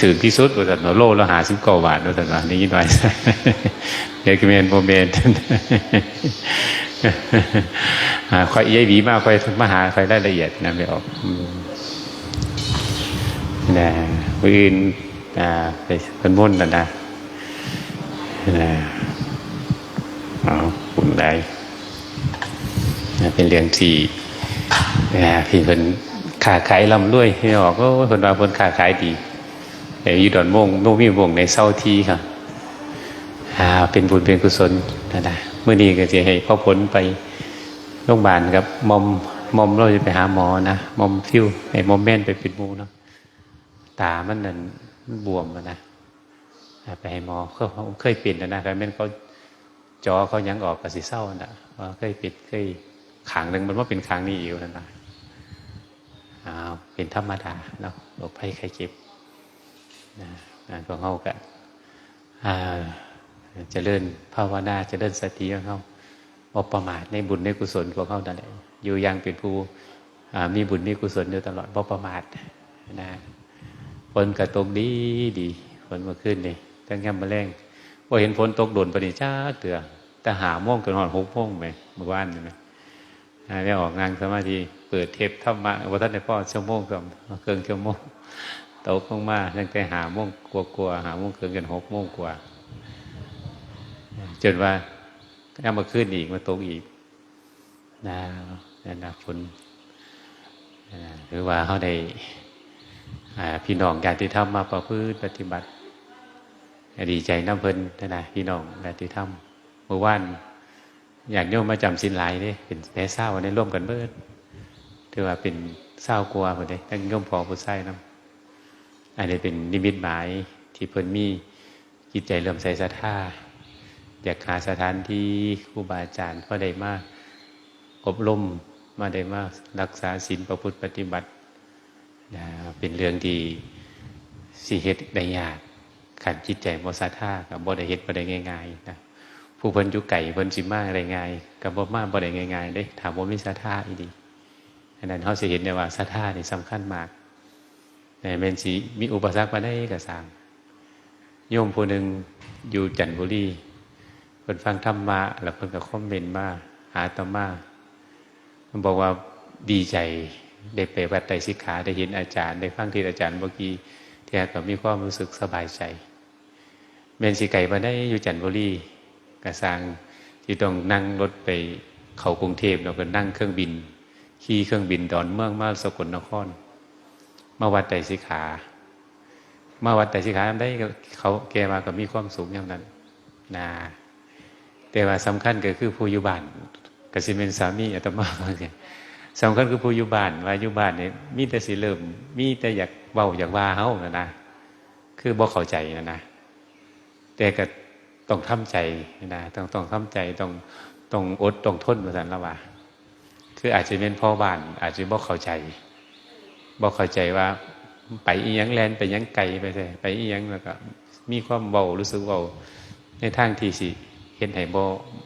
ถือที่สุดว่าสันโลแล้วหาสิบเก้าบาทว่าสันว่านี่หน่อยเด็กเมนโมเมนคอยยัยหวีมากคอยมาหาคอยรายละเอียดนะไม่ออกนะมืออื่นไปเป็นมุ่นนะนะนะเอาคุณได้เป็นเรื่องที่พี่เพิ่นขาขายลำด้วยพี่ออกก็เพิ่นว่าเพิ่นขาขายดี แต่อยู่ดอนม่วงโนมีวงในเศร้าทีครับอ่าเป็นบุญเป็นกุศลนะนะเมื่อนี้ก็จะให้พ่อผลไปโรงพยาบาลครับมอมมอมเราจะไปหาหมอนะมอมฟิวไอ้มอมแม่นไปปิดมูเนาะตามันนั่นบวมนะไปให้หมอเขาเคยเป็นนะนะครับแม่นเขาจอเขายังออกกับสีเศร้านะว่าเคยปิดเคยขางหนึ่งมันว่าเป็นขางนี้อยู่นั่นนะอ้าวเป็นธรรมดาเนาะโรคภัยไข้เจ็บ นะนะพวกเขาก็จะเลื่อนภาวนาจะเลื่อนสติของเขาอประมาทในบุญในกุศลของเขานั่นแหละอยู่ยังเป็นผู้มีบุญมีกุศลอยู่ตลอดบ่ประมาทนะฝนกระตกดีดีฝนมาขึ้นเลยตั้งแค่มาแรงว่าเห็นฝนตกโดนปนิจ้าเตือแต่หาโมงกันหอนหกโมงไปเมื่อวานใช่ไหมไม่ออกงานสมาธิเปิดเทปธรรมะว่าท่านในพ่อชั่วโมงกับเครื่องชั่วโมง ตกลงมาตั้งแต่หาโมงกลัวกลัวหาโมงเครื่องกันหกโมงกว่า จนว่าก็มาขึ้นอีกมาตกอีกนะนะนะฝนหรือว่าเขาได้พี่น้องการที่ทำมาประพฤติปฏิบัติ ดีใจน้ำเพลินนะพี่น้องการที่ทำเมื่อวานอยากโยมมาจำสินลายนี่เป็นแพ้เศร้าในร่วมกันเบิดถือว่าเป็นเศร้ากลัวหมดเลยตั้งโยมพอผู้ใส่น้ำ อันนี้เป็นนิมิตหมายที่เพิ่นมีจิตใจเริ่มใส่ศรัทธาอยากหาสถานที่ครูบาอาจารย์พอได้มาอบรมมาได้มารักษาศีลประพฤติปฏิบัตินะเป็นเรื่องที่สิเหตุได้ยากขันจิตใจโมสาท่ากับบ่ได้เหตุบ่ได้ง่ายๆนะผู้เพิ่นอยู่ไก่เพิ่นสิมาอะไรง่ายกับบ่มาบ่ได้ง่ายๆเด้ถามว่ามีสาท่าอีดีอันนั้นเขาสิเห็นได้ว่าสาท่านี่สำคัญมาก แต่เมนสีมีอุปสรรคมาได้กับสามโยมผู้หนึ่งอยู่จันทบุรีเพิ่นฟังธรรมะแล้วเพิ่นก็คอมเมนต์มาหาตมามันบอกว่าดีใจได้ไปวัดไตรสิกขาได้เห็นอาจารย์ ได้ฟังที่อาจารย์เมื่อกี้ที่ก็มีความรู้สึกสบายใจเมนสีไก่มาได้อยู่จันทบุรีกระสังที่ต้องนั่งรถไปเขากรุงเทพเราก็นั่งเครื่องบินขี่เครื่องบินดอนเมืองมาสกลนคร มาวัดไตรสิขา มาวัดไตรสิขาได้เขาแกมาก็มีความสูงอย่างนั้นนะแต่ว่าสำคัญก็คือผู้ยุบานกสิเมนสามีอาตมาว่าไงสำคัญคือผู้ยุบานว่ายุบานเนี่ยมีแต่สิเริ่มมีแต่อยากเบาอยากว่าเฮานะนะคือบ่เข้าใจนะนะแต่ก็ต้องทำใจนะต้องต้องทำใจต้องต้องอดต้องทนมาสันละว่า คืออาจจะเป็นพ่อบ้าน อาจจะบ่เข้าใจ บ่เข้าใจว่า ไปอียังแลนไปยังไกลไปใช่ไปอียังแล้วก็ มีความเบารู้สึกเบาในทางที่สิเห็นให้บ่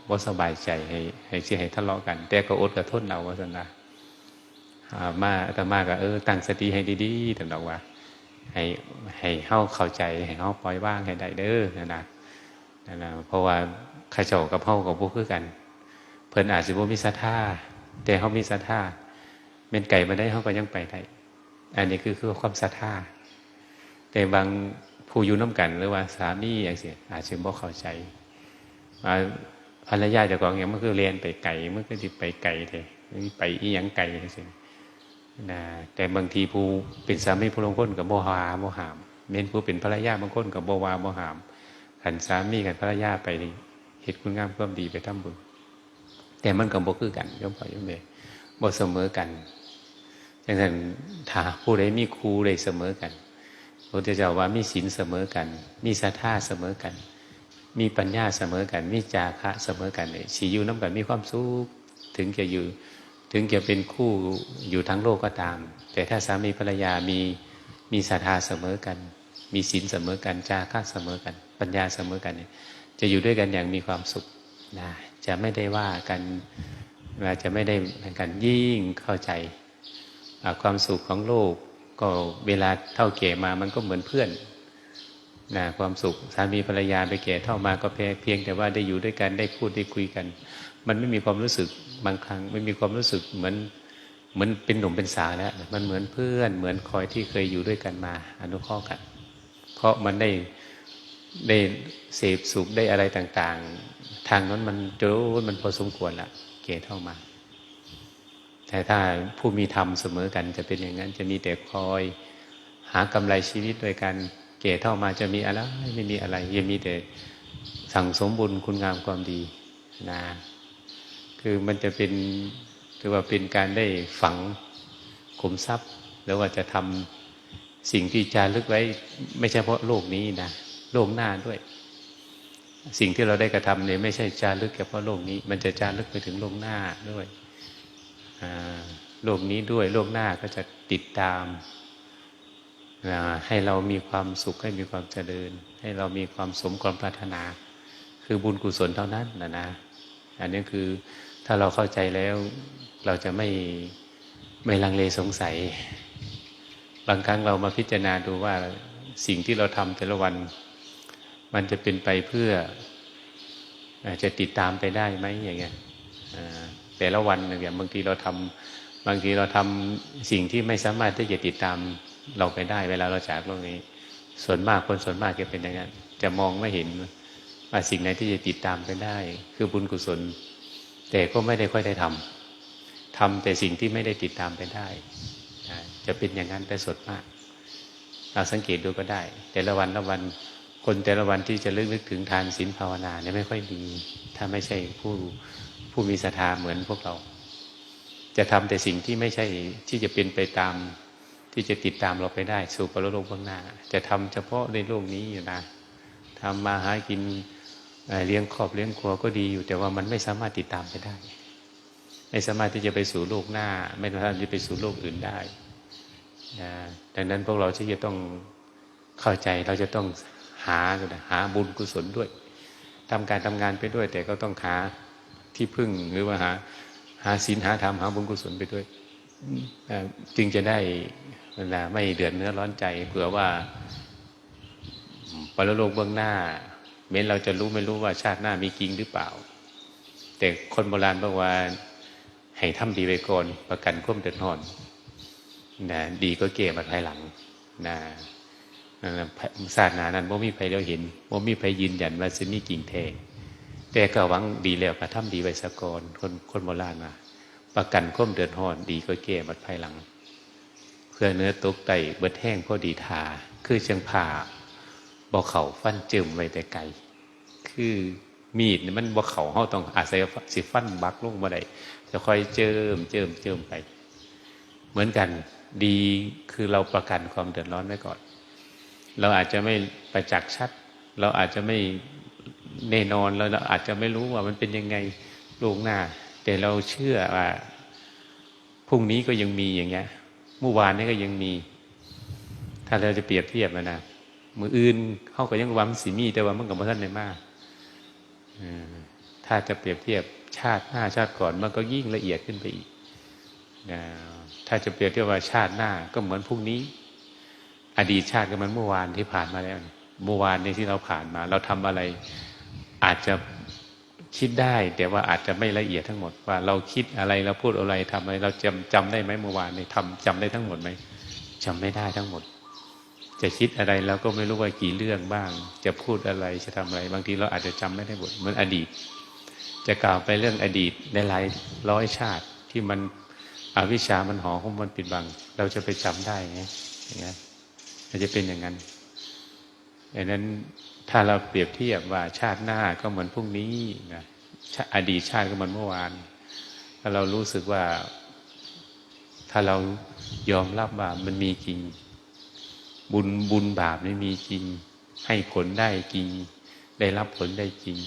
บ่สบายใจให้ให้สิให้ทะเลาะกัน แต่ก็อดกับทนเอาว่าสันละมาแต่มาก็เออตั้งสติให้ดีๆถึงบอกว่า ให้ให้เข้าเข้าใจให้เข้าปล่อยว่างให้ได้เด้อนะนะนั่นแหละเพราะว่าข้าเจ้ากับเฮากับพวกคือกัน เพิ่นอาจจะบ่มีศรัทธาแต่เขามีศรัทธาเป็นไก่มาได้เขาก็ยังไปได้ อันนี้คือคือความศรัทธาแต่บางผู้อยู่น้ากัน หรือว่าสามีอย่างเสียอาจจะบ่เข้าใจว่าภรรยาจะกองอย่างเมื่อคือเรียนไปไก่เมื่อคือไปไก่เลยไปอีหยังไก่เสียนะแต่บางทีผู้เป็นสามีผู้ลงคนกับโมหาโมหามเม้นผู้เป็นภรรยาบางคนกับโบวาโมหามขันสามีกันภรรยาไปเหตุคุณงามความดีไปทำบุญแต่มันกับโบคือกันย่อมพอย่อมเบบ่เสมอกัน อย่างนั้นถ้าผู้ใดมีครูใดเสมอกันพระเจ้าว่ามีศีลเสมอกัน มีศรัทธาเสมอกัน มีปัญญาเสมอกัน มีจาคะเสมอกันเลยสีอยู่น้ำกันมีความสุขถึงจะอยู่ถึงจะเป็นคู่อยู่ทั้งโลกก็ตาม แต่ถ้าสามีภรรยามีมีศรัทธาเสมอกัน มีศีลเสมอกันจาคะเสมอกัน ปัญญาเสมอกันจะอยู่ด้วยกันอย่างมีความสุขนะจะไม่ได้ว่ากันจะไม่ได้กันยิ่งเข้าใจ ความสุขของโลก ก็เวลาเท่าเก่มามันก็เหมือนเพื่อนนะความสุขสามีภรรยาไปแก่เท่ามาก็เพียงแต่ว่าได้อยู่ด้วยกันได้พูดได้คุยกัน มันไม่มีความรู้สึกบางครั้งไม่มีความรู้สึกเหมือนเหมือนเป็นหนุ่มเป็นสาวแล้ว มันเหมือนเพื่อนเหมือนคอยที่เคยอยู่ด้วยกันมา อนุเคราะห์กัน เพราะมันได้ได้เสพสุขได้อะไรต่าง ๆ ทางนั้นมันจะรู้มันพอสมควรละเกเท่ามา แต่ถ้าผู้มีธรรมเสมอกันจะเป็นอย่างนั้น จะมีแต่คอย หากำไรชีวิตโดยการเก่เท่ามาจะมีอะไรไม่มีอะไรยังมีแต่สั่งสมบุญคุณงามความดีนะคือมันจะเป็นคือว่าเป็นการได้ฝังขุมทรัพย์ แล้วว่าจะทำสิ่งที่จารึกไว้ ไม่ใช่เพราะโลกนี้นะโลกหน้าด้วย สิ่งที่เราได้กระทำเนี่ยไม่ใช่จารึกแค่เฉพาะโลกนี้ มันจะจารึกไปถึงโลกหน้าด้วย โลกนี้ด้วยโลกหน้าก็จะติดตาม ให้เรามีความสุขให้มีความเจริญ ให้เรามีความสมความปรารถนา คือบุญกุศลเท่านั้นนะนะอันนี้คือถ้าเราเข้าใจแล้วเราจะไม่ไม่ลังเลสงสัย บางครั้งเรามาพิจารณาดูว่าสิ่งที่เราทำแต่ละวัน มันจะเป็นไปเพื่อจะติดตามไปได้ไหมอย่างเงี้ย แต่ละวันอย่างบางทีเราทำบางทีเราทำสิ่งที่ไม่สามารถที่จะติดตามเราไปได้ เวลาเราจากโลกนี้ ส่วนมากคนส่วนมากจะเป็นอย่างนั้นจะมองไม่เห็นว่าสิ่งไหนที่จะติดตามไปได้ คือบุญกุศล แต่ก็ไม่ได้ค่อยได้ทำทำแต่สิ่งที่ไม่ได้ติดตามไปได้ จะเป็นอย่างนั้นแต่ส่วนมาก เราสังเกตดูก็ได้ แต่ละวันละวันคนแต่ละวันที่จะลึกนึกถึงทานศีลภาวนาเนี่ยไม่ค่อยดีถ้าไม่ใช่ผู้ ผู้มีศรัทธาเหมือนพวกเรา จะทำแต่สิ่งที่ไม่ใช่ที่จะเป็นไปตาม ที่จะติดตามเราไปได้ สู่ปรโลกบ้างหน้า จะทำเฉพาะในโลกนี้อยู่นะทำมาหากินเลี้ยงครอบเลี้ยงครัวก็ดีอยู่ แต่ว่ามันไม่สามารถติดตามไปได้ ไม่สามารถที่จะไปสู่โลกหน้า ไม่สามารถที่จะไปสู่โลกอื่นได้นะดังนั้นพวกเราที่จะต้องเข้าใจเราจะต้องหาหาบุญกุศลด้วยทำการทำงานไปด้วย แต่ก็ต้องหา ที่พึ่งหรือว่าหาหาศีลหาธรรมหาบุญกุศลไปด้วยจึงจะได้นะไม่เดือดเนื้อร้อนใจเผื่อว่าปรโลกเบื้องหน้า เม้นเราจะรู้ไม่รู้ว่าชาติหน้ามีจริงหรือเปล่า แต่คนโบราณบอกว่าให้ทำดีไปก่อนประกันควมเดือดร้อนนะดีก็เก็บมาภายหลังนะศาสนานั้นบ่มีใครเราเห็นบ่มีใครยืนยันว่าสิมีจริงแท้ แต่ก็หวังดีแล้วกระทำดีไว้สะกอนคนคนโบราณมาประกันควมเดือดร้อนดีก็เก็บมาภายหลัง เพื่อเนื้อตกไตเบิดแห้งพอดีทา คือเชียงผ่าบ่เข่าฟันเจิมไว้แต่ไกล คือมีดมันบ่เข่าเขาต้องอาศัยสิฟันบักลงมาได้จะค่อยเจิมเจิมเจิมไป เหมือนกันดีคือเราประกันความเดือดร้อนไว้ก่อน เราอาจจะไม่ประจักษ์ชัด เราอาจจะไม่ แน่นอนเราอาจจะไม่รู้ว่ามันเป็นยังไงลงหน้า แต่เราเชื่อว่าพรุ่งนี้ก็ยังมีอย่างเงี้ยเมื่อวานนี้ก็ยังมี ถ้าเราจะเปรียบเทียบนะมืออื่นเขาก็ยังวังสีมี แต่ว่ามันกับท่านในมากถ้าจะเปรียบเทียบชาติหน้าชาติก่อนมันก็ยิ่งละเอียดขึ้นไปอีกถ้าจะเปรียบเทียบว่าชาติหน้าก็เหมือนพรุ่งนี้ อดีตชาติก็มันเมื่อวานที่ผ่านมาแล้วเมื่อวานในที่เราผ่านมา เราทำอะไร อาจจะคิดได้แต่ว่าอาจจะไม่ละเอียดทั้งหมดว่าเราคิดอะไรเราพูดอะไรทำอะไร เราจำจำได้ไหมเมื่อวานเนี่ยทำจำได้ทั้งหมดไหมจำไม่ได้ทั้งหมด จะคิดอะไรเราก็ไม่รู้ว่ากี่เรื่องบ้าง จะพูดอะไรจะทำอะไร บางทีเราอาจจะจำไม่ได้หมดเหมือนอดีต จะกล่าวไปเรื่องอดีตในหลายร้อยชาติที่มันอวิชามันห่อหุ้มมันปิดบัง เราจะไปจำได้ไงอย่างนี้มันจะเป็นอย่างนั้นดังนั้น ถ้าเราเปรียบเทียบว่าชาติหน้าก็เหมือนพรุ่งนี้นะอดีตชาติก็เหมือนเมื่อวานถ้าเรารู้สึกว่า ถ้าเรายอมรับว่ามันมีจริง บุญบุญบาปนี่มีจริง ให้ผลได้จริง ได้รับผลได้จริง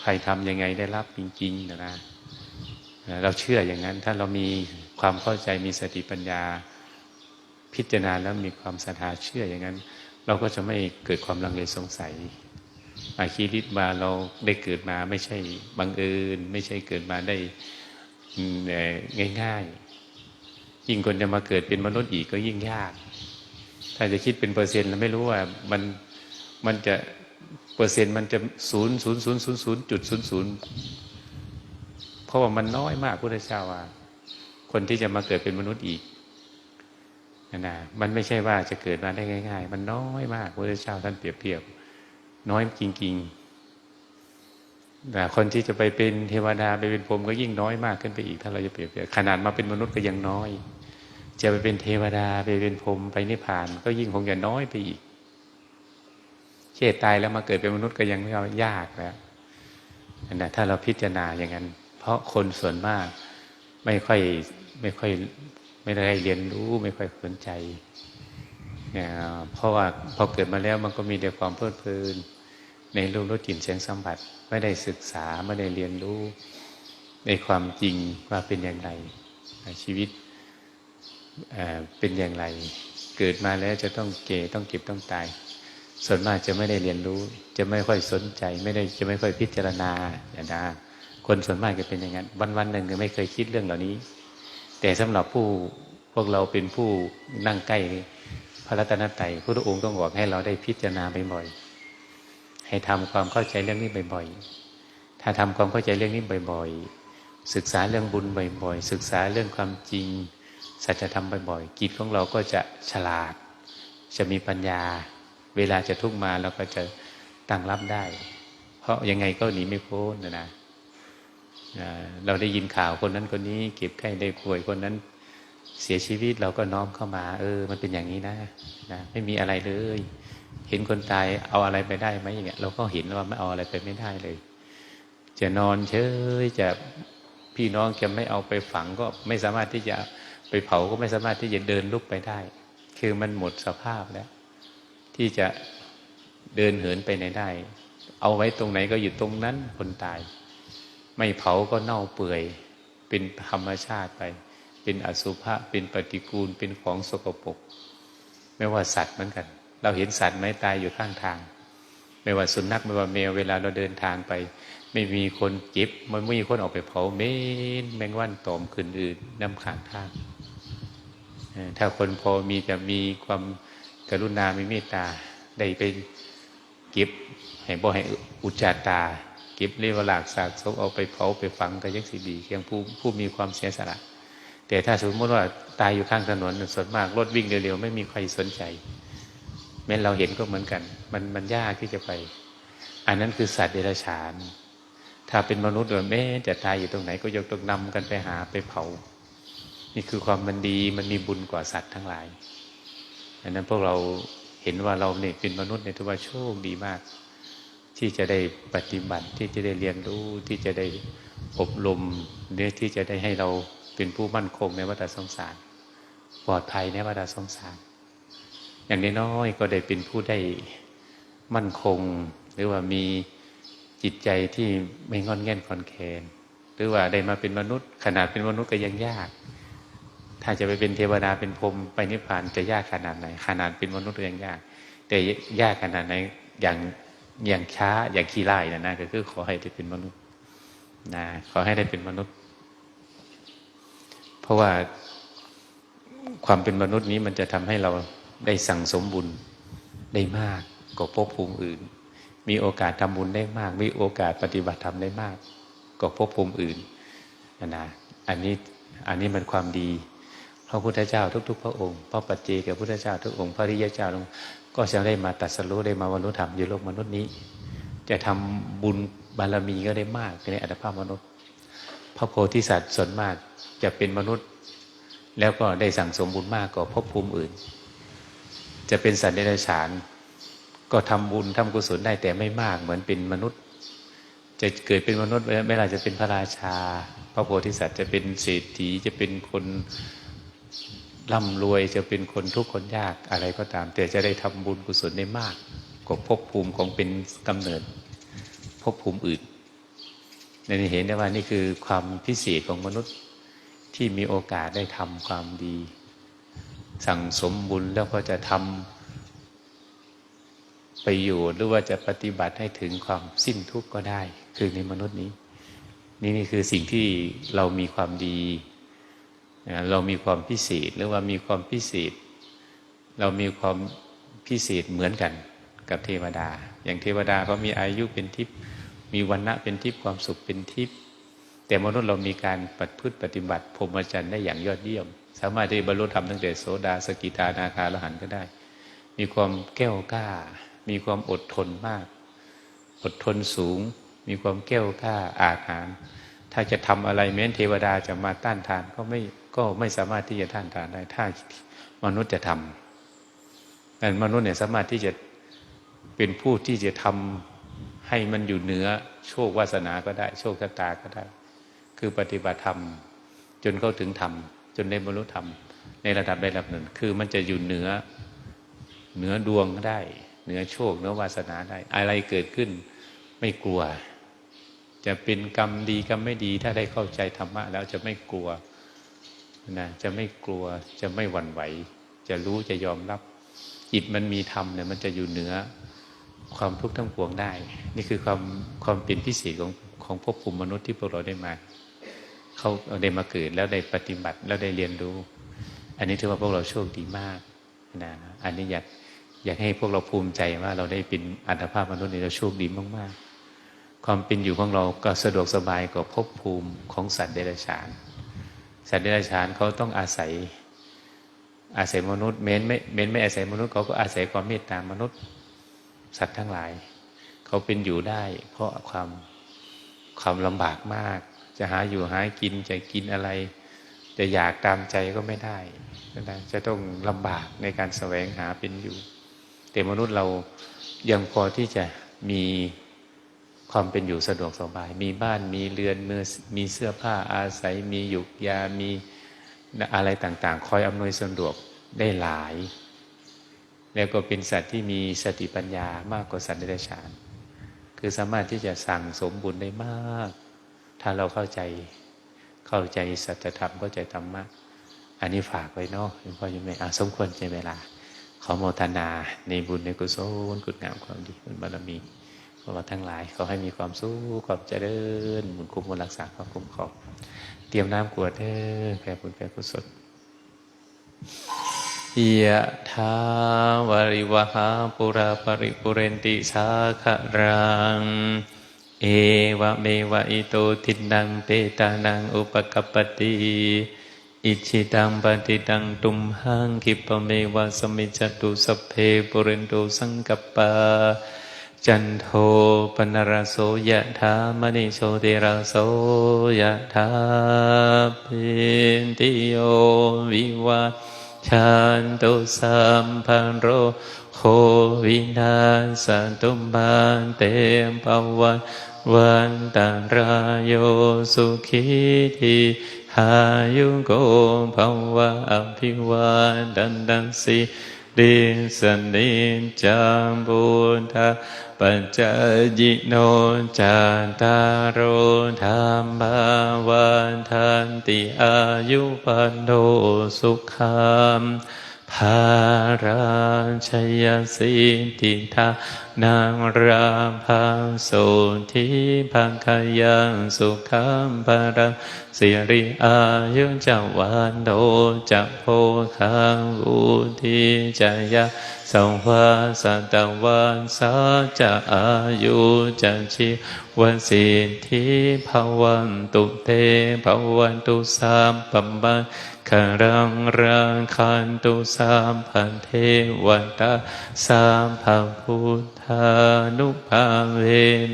ใครทำยังไงได้รับจริงๆนะนะเราเชื่ออย่างนั้น ถ้าเรามีความเข้าใจมีสติปัญญา พิจารณาแล้วมีความศรัทธาเชื่ออย่างนั้น เราก็จะไม่เกิดความลังเลสงสัย อาคีริตมาเราได้เกิดมาไม่ใช่บังเอิญไม่ใช่เกิดมาได้ง่ายๆ ยิ่งคนจะมาเกิดเป็นมนุษย์อีกก็ยิ่งยาก ถ้าจะคิดเป็นเปอร์เซ็นต์เราไม่รู้ว่ามันมันจะเปอร์เซ็นต์มันจะศูนย์ศูนย์ศูนย์ศูนย์ศูนย์จุดศูนย์ศูนย์เพราะว่ามันน้อยมากพุทธเจ้าว่า คนที่จะมาเกิดเป็นมนุษย์อีก นะนะมันไม่ใช่ว่าจะเกิดมาได้ง่าย ๆ มันน้อยมากพุทธเจ้าท่านเปรียบเทียบ น้อยจริงๆแต่คนที่จะไปเป็นเทวดาไปเป็นพรหมก็ยิ่งน้อยมากขึ้นไปอีก ถ้าเราจะเปรียบเทียบขนาดมาเป็นมนุษย์ก็ยังน้อย จะไปเป็นเทวดาไปเป็นพรหมไปนิพพาน ก็ยิ่งคงจะน้อยไปอีกเช่ตายแล้วมาเกิดเป็นมนุษย์ก็ยังไม่ยากแล้วนะถ้าเราพิจารณาอย่างนั้น เพราะคนส่วนมากไม่ค่อยไม่ค่อย ไม่ได้เรียนรู้ไม่ค่อยสนใจเนี่ยเพราะว่าพอเกิดมาแล้วมันก็มีแต่ความเพลิดเพลิน ในรูปรสกลิ่นเสียงสัมผัสไม่ได้ศึกษาไม่ได้เรียนรู้ในความจริงว่าเป็นอย่างไร ชีวิตเป็นอย่างไร เกิดมาแล้วจะต้องเก่ต้องเก็บต้องตาย ส่วนมากจะไม่ได้เรียนรู้ จะไม่ค่อยสนใจ ไม่ได้จะไม่ค่อยพิจารณาอย่างนั้นคนส่วนมากจะเป็นอย่างนั้นวันวันหนึ่งไม่เคยคิดเรื่องเหล่านี้ แต่สำหรับผู้พวกเราเป็นผู้นั่งใกล้พระรัตนตรัยพระองค์ต้องบอกให้เราได้พิจารณาบ่อยๆให้ทำความเข้าใจเรื่องนี้บ่อยๆ ถ้าทำความเข้าใจเรื่องนี้บ่อยๆ ศึกษาเรื่องบุญบ่อยๆ ศึกษาเรื่องความจริงสัจธรรมบ่อยๆจิตของเราก็จะฉลาด จะมีปัญญา เวลาจะทุกมาเราก็จะตั้งรับได้ เพราะยังไงก็หนีไม่พ้นนะนะ เราได้ยินข่าวคนนั้นคนนี้เก็บไข้ได้ป่วยคนนั้น เสียชีวิตเราก็น้อมเข้ามา เออ มันเป็นอย่างนี้นะนะไม่มีอะไรเลย เห็นคนตายเอาอะไรไปได้ไหมอย่างเงี้ยเราก็เห็นว่าไม่เอาอะไรไปไม่ได้เลย จะนอนเฉยจะพี่น้องจะไม่เอาไปฝังก็ไม่สามารถที่จะไปเผาก็ไม่สามารถที่จะเดินลุกไปได้ คือมันหมดสภาพแล้ว ที่จะเดินเหินไปไหนได้ เอาไว้ตรงไหนก็อยู่ตรงนั้นคนตาย ไม่เผาก็เน่าเปื่อย เป็นธรรมชาติไป เป็นอสุภะเป็นปฏิกูลเป็นของสกปรกไม่ว่าสัตว์เหมือนกัน เราเห็นสัตว์ไม่ตายอยู่ข้างทาง ไม่ว่าสุนัขไม่ว่าแมวเวลาเราเดินทางไป ไม่มีคนเจ็บมันไม่มีคนออกไปเผาเม้นแมงวันตอมคืนอื่นน้ำข้างท่างถ้าคนพอมีจะมีความกรุณามีเมตตาได้ไปเก็บให้บ่ให้อุจจาตา เก็บเรียกว่าหลากสากศพเอาไปเผาไปฝังก็ยังสีดีเพียงผู้ผู้มีความเสียสละแต่ถ้าสมมติว่าตายอยู่ข้างถนนส่วนมากรถวิ่งเร็วๆไม่มีใครสนใจ แม้เราเห็นก็เหมือนกัน มันมันยากที่จะไป อันนั้นคือสัตว์เดรัจฉาน ถ้าเป็นมนุษย์แม้จะตายอยู่ตรงไหนก็ยกต้องนำกันไปหาไปเผา นี่คือความมันดีมันมีบุญกว่าสัตว์ทั้งหลายดังนั้นพวกเราเห็นว่าเราเนี่ยเป็นมนุษย์ในทุกว่าโชคดีมาก ที่จะได้ปฏิบัติที่จะได้เรียนรู้ที่จะได้อบรมเนี่ยที่จะได้ให้เราเป็นผู้มั่นคงในวัฏสงสาร ปลอดภัยในวัฏสงสาร อย่างน้อยก็ได้เป็นผู้ได้มั่นคง หรือว่ามีจิตใจที่ไม่งอนแง่นคอนแคนหรือว่าได้มาเป็นมนุษย์ ขนาดเป็นมนุษย์ก็ยังยาก ถ้าจะไปเป็นเทวดาเป็นพรหมไปนิพพานจะยากขนาดไหน ขนาดเป็นมนุษย์ยังยาก แต่ยากขนาดไหนอย่าง อย่างช้าอย่างขี้ไล่นะนะก็คือขอให้ได้เป็นมนุษย์นะขอให้ได้เป็นมนุษย์ เพราะว่าความเป็นมนุษย์นี้มันจะทำให้เราได้สั่งสมบุญได้มากกว่าภพภูมิอื่น มีโอกาสทำบุญได้มาก มีโอกาสปฏิบัติธรรมได้มากกว่าภพภูมิอื่นนะอันนี้อันนี้มันความดีพระพุทธเจ้าทุก ๆ พระองค์พระปัจเจกพระพุทธเจ้าทุกองค์พระริยเจ้า ก็จะได้มาตัดสรู้ได้มาวันุธรรมอยู่โลกมนุษย์นี้ จะทำบุญบารมีก็ได้มากในอัตภาพมนุษย์ พระโพธิสัตว์ส่วนมากจะเป็นมนุษย์ แล้วก็ได้สั่งสมบุญมากกว่าภพภูมิอื่น จะเป็นสัตว์ในฉานก็ทำบุญทำกุศลได้แต่ไม่มากเหมือนเป็นมนุษย์ จะเกิดเป็นมนุษย์ไม่ล่าจะเป็นพระราชา พระโพธิสัตว์จะเป็นเศรษฐีจะเป็นคน ร่ำรวยจะเป็นคนทุกคนยากอะไรก็ตาม แต่จะได้ทำบุญกุศลได้มากกว่าภพภูมิของเป็นกำเนิดภพภูมิอื่นในนี้เห็นได้ว่านี่คือความพิเศษของมนุษย์ที่มีโอกาสได้ทำความดี สั่งสมบุญแล้วก็จะทำประโยชน์หรือว่าจะปฏิบัติให้ถึงความสิ้นทุกข์ก็ได้ คือในมนุษย์นี้ นี่นี่คือสิ่งที่เรามีความดี เรามีความพิเศษหรือว่ามีความพิเศษ เรามีความพิเศษเหมือนกันกับเทวดา อย่างเทวดาเขามีอายุเป็นทิพย์มีวันณะเป็นทิพย์ความสุขเป็นทิพย์แต่มนุษย์เรามีการปฏิพฤติปฏิบัติพรหมจรรย์ได้อย่างยอดเยี่ยม สามารถที่บรรลุธรรมตั้งแต่โสดาสกิทานาคาลหันก็ได้ มีความแก้วกล้า มีความอดทนมาก อดทนสูง มีความแก้วกล้าอาถรรพ์ถ้าจะทำอะไรแม้นเทวดาจะมาต้านทานก็ไม่ ก็ไม่สามารถที่จะต้านทานได้ ถ้ามนุษย์จะทำแต่มนุษย์เนี่ยสามารถที่จะเป็นผู้ที่จะทำให้มันอยู่เหนือโชควาสนาก็ได้ โชคชะตาก็ได้ คือปฏิบัติธรรม จนเข้าถึงธรรม จนได้บรรลุธรรม ในระดับใดระดับหนึ่ง คือมันจะอยู่เหนือเหนือดวงก็ได้ เหนือโชคเหนือวาสนาได้ อะไรเกิดขึ้นไม่กลัว จะเป็นกรรมดีกรรมไม่ดี ถ้าได้เข้าใจธรรมะแล้วจะไม่กลัว นะจะไม่กลัวจะไม่หวั่นไหว จะรู้จะยอมรับ จิตมันมีธรรมเนี่ยมันจะอยู่เหนือความทุกข์ทั้งปวงได้ นี่คือความความเป็นพิเศษของของภพภูมิมนุษย์ที่พวกเราได้มา เขาได้มาเกิดแล้วได้ปฏิบัติแล้วได้เรียนรู้ อันนี้ถือว่าพวกเราโชคดีมากนะอันนี้อยากอยากให้พวกเราภูมิใจว่าเราได้เป็นอัตภาพมนุษย์นี่เราโชคดีมาก ๆ ความเป็นอยู่ของเราก็สะดวกสบายกว่าภพภูมิของสัตว์เดรัจฉาน สัตว์เดรัจฉานเขาต้องอาศัย อาศัยมนุษย์ เม้นไม่เม้นไม่อาศัยมนุษย์เขาก็อาศัยความเมตตามนุษย์ สัตว์ทั้งหลาย เขาเป็นอยู่ได้ เพราะความความลำบากมาก จะหาอยู่หากินจะกินอะไร จะอยากตามใจก็ไม่ได้จะต้องลำบากในการแสวงหาเป็นอยู่ แต่มนุษย์เรายังพอที่จะมี ความเป็นอยู่สะดวกสบาย มีบ้านมีเรือนมือมีเสื้อผ้าอาศัย มีหยุกยา มีอะไรต่างๆ คอยอำนวยสะดวกได้หลาย แล้วก็เป็นสัตว์ที่มีสติปัญญามากกว่าสัตว์เดรัจฉาน คือสามารถที่จะสั่งสมบุญได้มาก ถ้าเราเข้าใจเข้าใจสัจธรรมเข้าใจธรรมะ อันนี้ฝากไว้เนาะพ่อยังไม่อาสมควรใจเวลา ขอโมทนาในบุญในกุศลกุศลงามความดีบุญบารมี เราทั้งหลายขอให้มีความสุขความเจริญบุญคุ้มบุญรักษาความคุ้มครองเตรียมน้ำกวดเด้อแผ่บุญแผ่กุศลยะทาวริวหาปุราปริปุเรนติสาขรัง เอวะเมวะอิโตทินังเปตานังอุปกปติอิชิตังปฏิตังตุมหังคิปเมวะสมิจตุสเพปุเรนโตสังกปา จันโทปนรโสยะธามณิโชติรโสยะธาปินติโยวิวัชันตุสัมพันโรโควินาสันตุบันเตมปวันวันตารายโยสุขีทีหายุโกภวะอภิวาดันดันสี ดิสนิจามบุทาปัจจยิโนจาตารโรธรรมวันทันติอายุปันโนสุขัม ภาราชยสิทิทานางราภังสุทิพังขยังสุขัมภารังสิริอายุจวันโดจะโพคังอุทิจยาสังวาสัตวันสาจะอายุจะชีวันสิทธิภวันตุเตภวันตุสามปัมบัน คารังรังคันตุสามพันเทวันตาสามพันพุทธานุภาเว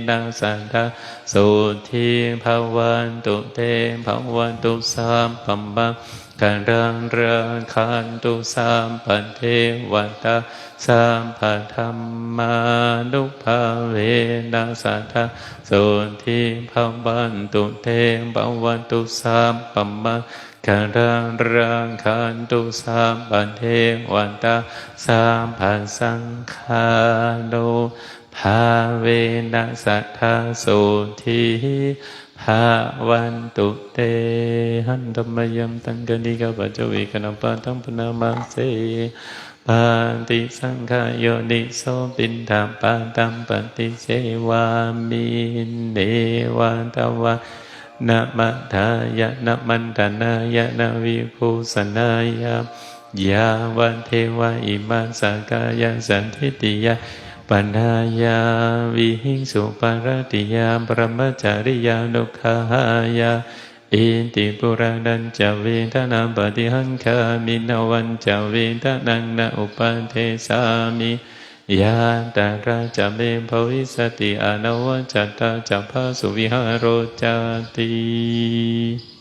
นังสันตาสุทีภาวันตุเตภาวันตุสามปัมบังการรังรังคันตุสามพันเทวันตาสามพันธรรมานุภาเวนังสันตาสุทีภาวันตุเตภาวันตุสามปัมบัง การังรังคันตุสามปันเทวันตาสามพันสังคาโนภาเวนัสัทธาสุทีภาวันตุเตหันธรรมยมตังกนิกาปัจจวิกนปัตังปนามาเสปาติสังขโยนิโสปินธาปาตัมปฏิเสวามิเนวันตวะ นะมัทายะนะมันตนายะนะวิภูสนายะยาวันเทวะอิมาสกายะสันทิติยะปัญญายาวิหิงสุปารติยาปรมจาริยานุขายาอิติปุรานันจะเวทนาปฏิหังคามินวันจะเวทนังนาอุปเทสามิ ยาตาราจะเมภวิสติอนวจัตาจัพพสุวิหารโรจติ